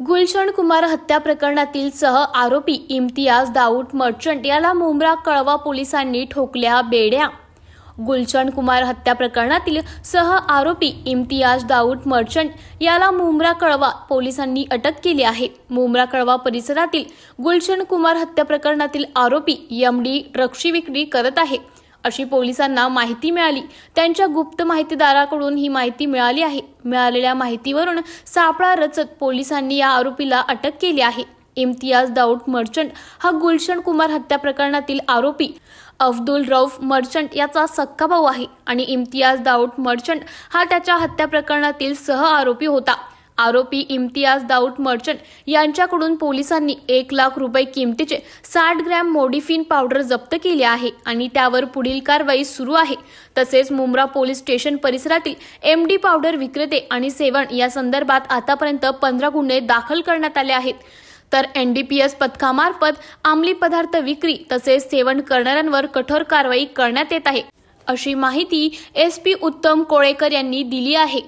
गुलशन कुमार हत्या प्रकरणातील सह आरोपी इम्तियाज दाऊद मर्चंट याला मुंब्रा कळवा पोलिसांनी ठोकल्या बेड्या. गुलशन कुमार हत्या प्रकरणातील सह आरोपी इम्तियाज दाऊद मर्चंट याला मुंब्रा कळवा पोलिसांनी अटक केली आहे. मुंब्रा कळवा परिसरातील गुलशन कुमार हत्या प्रकरणातील आरोपी एमडी ड्रग्सची विक्री करत आहे. अशी पोलिसांना माहिती मिळाली. त्यांच्या गुप्त माहितीदाराकडून ही माहिती मिळाली आहे. मिळालेल्या माहितीवरून सापळा रचत पोलिसांनी या आरोपीला अटक केली आहे. इम्तियाज दाऊद मर्चंट हा गुलशन कुमार हत्या प्रकरणातील आरोपी. अब्दुल रौफ मर्चंट याचा सक्का भाऊ आहे आणि इम्तियाज दाऊद मर्चंट हा त्याच्या हत्या प्रकरणातील सह आरोपी होता. आरोपी इम्तियाज दाऊद मर्चंट यांच्याकडून पोलिसांनी एक लाख रुपये किमतीचे साठ ग्रॅम मोडिफिन पावडर जप्त केले आहे आणि त्यावर पुढील कारवाई सुरू आहे. तसेच मुंब्रा पोलीस स्टेशन परिसरातील एम डी पावडर विक्रेते आणि सेवन या संदर्भात आतापर्यंत पंधरा गुन्हे दाखल करण्यात आले आहेत. तर एनडीपीएस पथकामार्फत अंमली पदार्थ विक्री तसेच सेवन करणाऱ्यांवर कठोर कारवाई करण्यात येत आहे अशी माहिती एस पी उत्तम कोळेकर यांनी दिली आहे.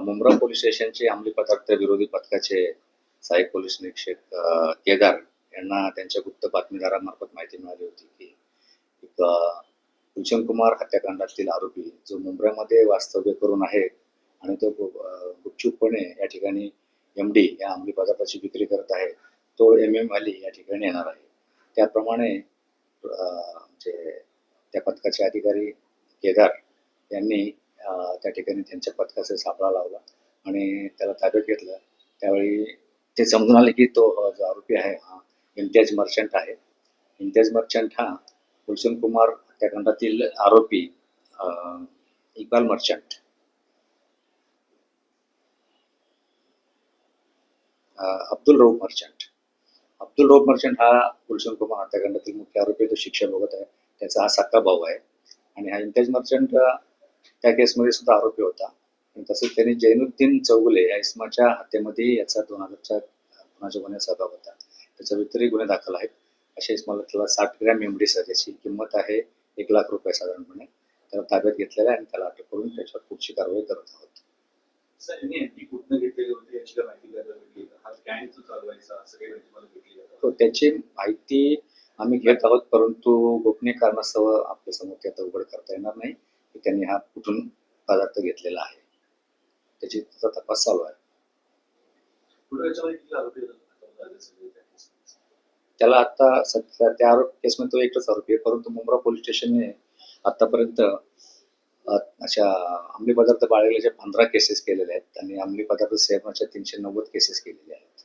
मुंब्रा पोलीस स्टेशनचे अंमली पदार्थ विरोधी पथकाचे सहाय्यक पोलीस निरीक्षक केदार यांना त्यांच्या गुप्त बातमीदारामार्फत माहिती मिळाली होती की एक भूषण कुमार हत्याकांडातील आरोपी जो मुंब्रामध्ये वास्तव्य करून आहे आणि तो गुपचूपपणे या ठिकाणी एम डी या अंमली पदार्थाची विक्री करत आहे तो एम एम अली या ठिकाणी येणार आहे. त्याप्रमाणे म्हणजे त्या पथकाचे अधिकारी केदार यांनी त्या ठिकाणी त्यांच्या पथकाचा सापळा लावला आणि त्याला ताब्यात घेतलं. त्यावेळी ते समजून आले की तो जो आरोपी आहे हा इम्तियाज मर्चंट आहे. इम्तियाज मर्चंट हा गुलशन कुमार हत्याकांडातील आरोपी अ, Iqbal merchant. Abdul Rauf merchant. Abdul Rauf merchant हा गुलशन कुमार हत्याकांडातील मुख्य आरोपी तो शिक्षा भोगत आहे. त्याचा हा सक्का भाऊ आहे. आणि हा इम्तियाज मर्चंट त्या केसमध्ये सुद्धा आरोपी होता. आणि तसंच त्यांनी जैनुद्दीन चौगुले या इस्माच्या हत्येमध्ये याचा दोन हजारच्या गुन्ह्याच्या गुन्ह्यात सहभाग होता. त्याच्या इतरही गुन्हे दाखल आहेत. अशा इस्माला त्याला साठ ग्रॅम मेमरीस ज्याची किंमत आहे एक लाख रुपये साधारणपणे. त्याला ताब्यात घेतलेला आहे आणि त्याला अटक करून त्याच्यावर पुढची कारवाई करत आहोत? हा त्याची माहिती आम्ही घेत आहोत परंतु गोपनीय कारणास्तव आपल्यासमोर ते आता उघड करता येणार नाही. की त्यांनी हा कुठून पदार्थ घेतलेला आहे. त्याची त्याचा तपास चालू आहे? त्याला आता सध्या त्या आरोप केसमध्ये तो एकच आरोपी आहे परंतु मुंब्रा पोलीस स्टेशनने आतापर्यंत अशा अंमली पदार्थ बाळगल्याच्या पंधरा केसेस केलेल्या आहेत आणि अंमली पदार्थ सेवनाच्या तीनशे नव्वद केसेस केलेल्या आहेत.